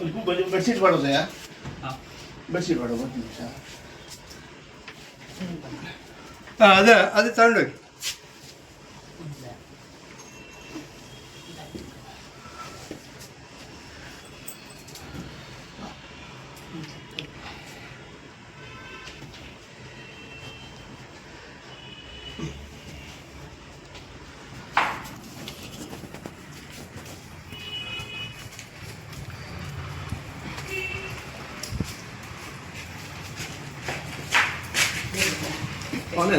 Bedsheet वाढवतो या bedsheet वाढव तुमच्या అదే అదే చూడండి 那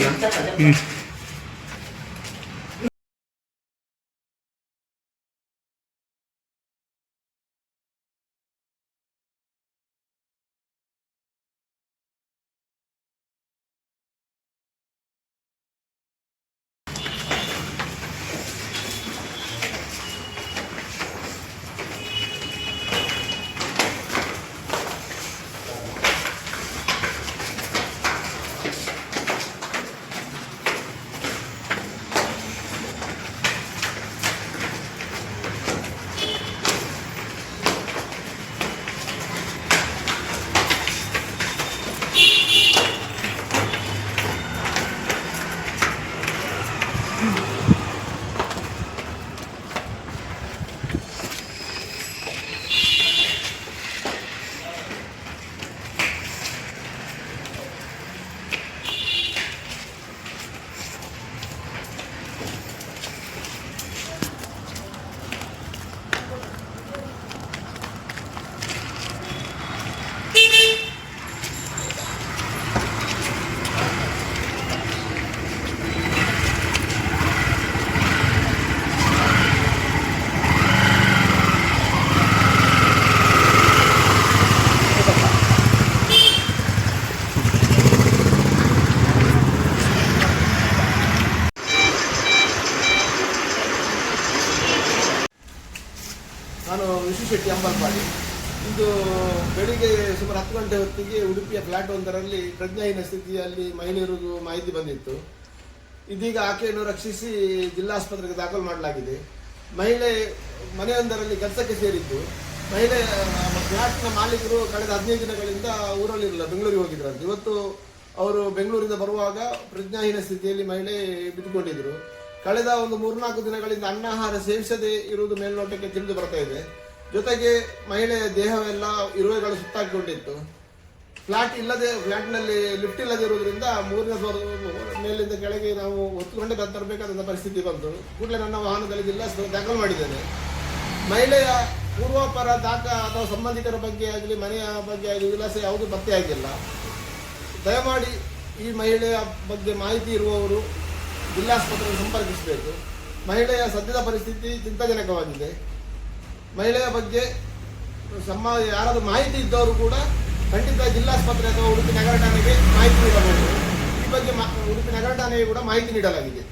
嗯。ನಾನು ವಿಶ್ವಶೆಟ್ಟಿ ಅಂಬಲ್ಪಾಡಿ ಇದು ಬೆಳಿಗ್ಗೆ ಸುಮಾರು ಹತ್ತು ಗಂಟೆ ಹೊತ್ತಿಗೆ ಉಡುಪಿಯ ಫ್ಲಾಟ್ ಒಂದರಲ್ಲಿ ಪ್ರಜ್ಞಾಹೀನ ಸ್ಥಿತಿಯಲ್ಲಿ ಮಹಿಳೆಯರಿಗೂ ಮಾಹಿತಿ ಬಂದಿತ್ತು. ಇದೀಗ ಆಕೆಯನ್ನು ರಕ್ಷಿಸಿ ಜಿಲ್ಲಾಸ್ಪತ್ರೆಗೆ ದಾಖಲು ಮಾಡಲಾಗಿದೆ. ಮಹಿಳೆ ಮನೆಯೊಂದರಲ್ಲಿ ಕೆಲಸಕ್ಕೆ ಸೇರಿದ್ದು. ಮಹಿಳೆ ಫ್ಲಾಟ್ನ ಮಾಲೀಕರು ಕಳೆದ ಹದಿನೈದು ದಿನಗಳಿಂದ ಊರಲ್ಲಿರಲಿಲ್ಲ, ಬೆಂಗಳೂರಿಗೆ ಹೋಗಿದ್ರಂತೆ. ಇವತ್ತು ಅವರು ಬೆಂಗಳೂರಿಂದ ಬರುವಾಗ ಪ್ರಜ್ಞಾಹೀನ ಸ್ಥಿತಿಯಲ್ಲಿ ಮಹಿಳೆ ಬಿದ್ದುಕೊಂಡಿದ್ರು. ಕಳೆದ ಒಂದು ಮೂರ್ನಾಲ್ಕು ದಿನಗಳಿಂದ ಅನ್ನಾಹಾರ ಸೇವಿಸದೇ ಇರುವುದು ಮೇಲ್ನೋಟಕ್ಕೆ ತಿಳಿದು ಬರ್ತಾ ಇದೆ. ಜೊತೆಗೆ ಮಹಿಳೆಯ ದೇಹವೆಲ್ಲ ಇರುವೆಗಳು ಸುತ್ತಾಕಿಕೊಂಡಿತ್ತು. ಫ್ಲಾಟ್ ಇಲ್ಲದೆ, ಫ್ಲಾಟ್ನಲ್ಲಿ ಲಿಫ್ಟ್ ಇಲ್ಲದೆ ಇರುವುದರಿಂದ ಮೂರನೇ ಫ್ಲೋರ್ ಮೇಲಿಂದ ಕೆಳಗೆ ನಾವು ಹೊತ್ತುಕೊಂಡು ತರಬೇಕಾದಂಥ ಪರಿಸ್ಥಿತಿ ಬಂತು. ಕೂಡಲೇ ನನ್ನ ವಾಹನದಲ್ಲಿ ಜಿಲ್ಲಾ ದಾಖಲು ಮಾಡಿದ್ದೇನೆ. ಮಹಿಳೆಯ ಪೂರ್ವಾಪರ ದಾಖ ಅಥವಾ ಸಂಬಂಧಿಕರ ಬಗ್ಗೆ ಆಗಲಿ, ಮನೆಯ ಬಗ್ಗೆ ಆಗಲಿ, ವಿಳಾಸ ಯಾವುದೂ ಪತ್ತೆ ಆಗಿಲ್ಲ. ದಯಮಾಡಿ ಈ ಮಹಿಳೆಯ ಬಗ್ಗೆ ಮಾಹಿತಿ ಇರುವವರು ಜಿಲ್ಲಾಸ್ಪತ್ರೆಗೆ ಸಂಪರ್ಕಿಸಬೇಕು. ಮಹಿಳೆಯ ಸದ್ಯದ ಪರಿಸ್ಥಿತಿ ಚಿಂತಾಜನಕವಾಗಿದೆ. ಮಹಿಳೆಯ ಬಗ್ಗೆ ಸಮ ಯಾರಾದರೂ ಮಾಹಿತಿ ಇದ್ದವರು ಕೂಡ ಖಂಡಿತ ಜಿಲ್ಲಾಸ್ಪತ್ರೆ ಅಥವಾ ಉಡುಪಿ ನಗರ ಠಾಣೆಗೆ ಮಾಹಿತಿ ನೀಡಬಹುದು. ಈ ಬಗ್ಗೆ ಉಡುಪಿ ನಗರ ಠಾಣೆಗೆ ಕೂಡ ಮಾಹಿತಿ ನೀಡಲಾಗಿದೆ.